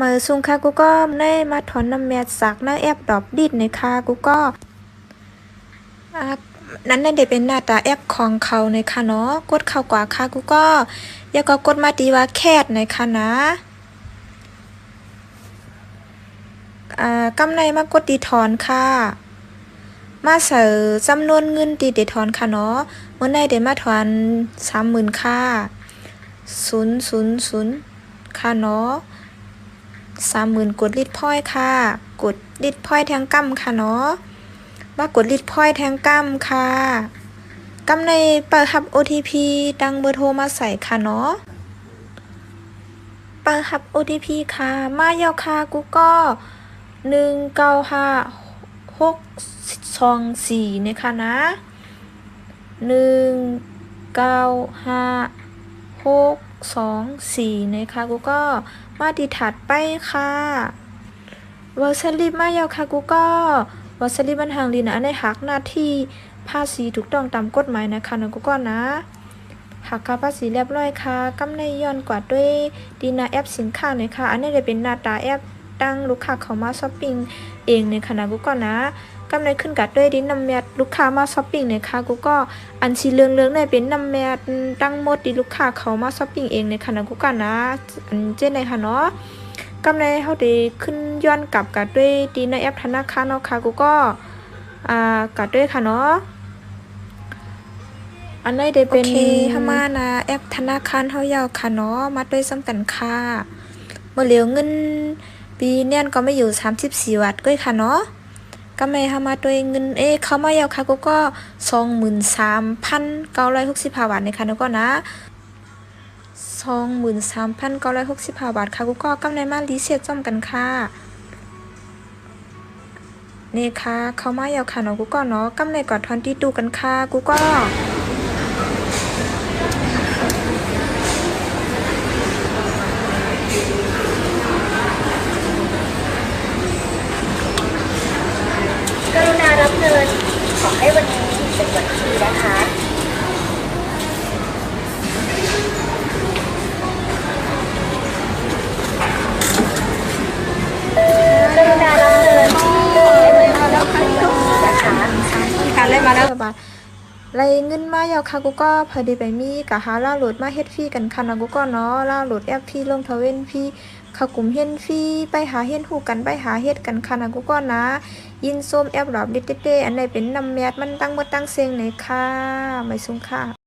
มาซุงค่ะกูก็ได้มาถอนน้ำแมดสักหน้าแอปดอบดิดในค่ะกูก็นั้นนั่นเดี๋ยวเป็นหน้าตาแอปของเขาในค่ะเนาะกดเข้ากว่าค่ะกูก็อยาก็กดมาตีว่าแคดในค่ะนะอ่ากำในมากดตีถอนค่ะ มาเสิร์จำนวนเงินตีเดถอนค่ะเนาะเมื่อในเดมาถอนสามหมื่นค่ะศูนย์ศูนย์ศูนย์ค่ะเนาะ สามหมื่นกดลิดพ้อยค่ะ กดลิดพ้อยแทงกั้มค่ะเนาะมากดลิดพ้อยแทงกั้มค่ะกำในเปิดรับ OTP ดังเบอร์โทรมาใส่ค่ะเนาะเปิดรับ OTP ค่ะ มาเยาค่ะกูก็หนึ่งเก้าห้าหกสองสี่นะคะนะหนึ่งเก้าห้าหก สองสี่นะคะกูก็มาดีถัดไปค่ะวอลสลิปมาเยาค่ะกูก็วอลสลิปมันทางลีนะในหักหน้าที่ภาษีถูกต้องตามกฎหมายนะคะนะกูก็นะหักค่าภาษีเรียบร้อยค่ะกำไรย้อนกว่าด้วยดีนาแอปสินค้าหน่ยค่ะ อันนี้จะเป็นหน้าตาแอปตั้งลูกค้าเขามาช้อปปิ้งเองในคณะกูก็นะ กำไรขึ้นกัดด้วยดินนำแมทลูกค้ามาช้อปปิ้งเนี่ยค่ะกูก็อันสีเหลืองเลืองๆเนี่ยเป็นนำแมทตั้งหมดดีลูกค้าเขามาช้อปปิ้งเองในคณะนะกูก็นะอันเจ๊ในค่ะเนาะกำไรเขาได้ขึ้นย้อนกลับกัดด้วยดีนาแอปธนาคารเนาะค่ะกูก็อ่ากัดด้วยค่ะเนาะอันนี้ได้เป็นโอเคฮามานะแอปธนาคารเฮายาวค่ะเนาะมาด้วยซ้ำกันค่ะเมื่อเหลียวเงินปีเนี่ยก็ไม่อยู่ 34 วัตต์ก้ยค่ะเนาะ ก็ไม่ทามาด้วยเงินเอเขามาเยาค่ะกูก็สองหมื่นสามพันเก้าร้อยหกสิบาบาทนะคะแล้วก็นะสองหมื่นสามพันเก้าร้อยหกสิบาบาทค่ะกูก็กำไรมาลีเซียจ้อมกันค่ะเนี่ค่ะเขามาเยาค่ะเนาะกูก็เนาะกำไรกอดทอนที่ดูกันค่ะกูก็รุณารับเงิน ข อให้วันนี้เป็นวันที่นะคะกรุณารับเงินขอให้วันนี้เป็นวันที่นะคะค่ะเลยมาแล้วไรเงินมาเยาวค่ะกูก็พอดีไปมีกะหาล่าโหลดมาเฮ็ดฟรีกันค่ะนะกูก็เนาะล่าโหลดแอปฟรีลงทเวนฟรีเข้ากลุ่มเฮ็ดฟรีไปหาเฮ็ดฮู้กันไปหาเฮ็ดกันค่ะนะกูก็นะ ยินส้มแอปดอกดิเด้ๆอันไหนเป็นนำแมทมันตั้งเมดตั้งเซ็งไหนค่ะไม่ซุ้มค่ะ